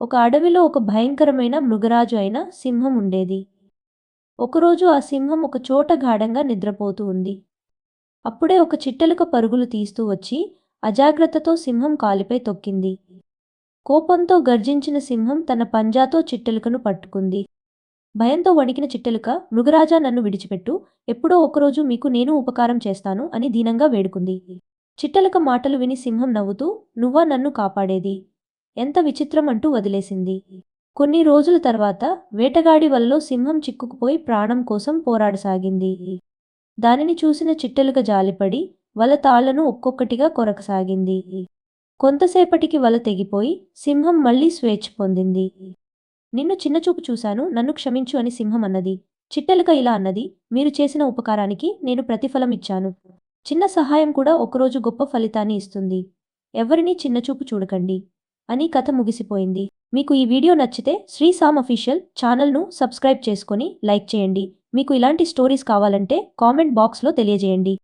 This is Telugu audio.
ఒక అడవిలో ఒక భయంకరమైన మృగరాజు అయిన సింహం ఉండేది. ఒకరోజు ఆ సింహం ఒక చోట గాఢంగా నిద్రపోతూ ఉంది. అప్పుడే ఒక చిట్టెలుక పరుగులు తీస్తూ వచ్చి అజాగ్రత్తతో సింహం కాలిపై తొక్కింది. కోపంతో గర్జించిన సింహం తన పంజాతో చిట్టెలుకను పట్టుకుంది. భయంతో వణికిన చిట్టెలుక మృగరాజా నన్ను విడిచిపెట్టు. ఎప్పుడో ఒకరోజు మీకు నేను ఉపకారం చేస్తాను అని దీనంగా వేడుకుంది. చిట్టెలుక మాటలు విని సింహం నవ్వుతూ నువ్వా నన్ను కాపాడేది? ఎంత విచిత్రం అంటూ వదిలేసింది. కొన్ని రోజుల తర్వాత వేటగాడి వలలో సింహం చిక్కుకుపోయి ప్రాణం కోసం పోరాడసాగింది. దానిని చూసిన చిట్టెలుక జాలిపడి వల తాళ్ళను ఒక్కొక్కటిగా కొరకసాగింది. కొంతసేపటికి వల తెగిపోయి సింహం మళ్ళీ స్వేచ్ఛ పొందింది. నిన్ను చిన్నచూపు చూశాను నన్ను క్షమించు అని సింహం అన్నది. చిట్టెలుక ఇలా అన్నది మీరు చేసిన ఉపకారానికి నేను ప్రతిఫలం ఇచ్చాను. చిన్న సహాయం కూడా ఒకరోజు గొప్ప ఫలితాన్ని ఇస్తుంది. ఎవరినీ చిన్నచూపు చూడకండి. అని కథ ముగిసిపోయింది. మీకు ఈ వీడియో నచ్చితే శ్రీ సామ్ అఫీషియల్ ఛానల్ను సబ్స్క్రైబ్ చేసుకొని లైక్ చేయండి. మీకు ఇలాంటి స్టోరీస్ కావాలంటే కామెంట్ బాక్స్లో తెలియజేయండి.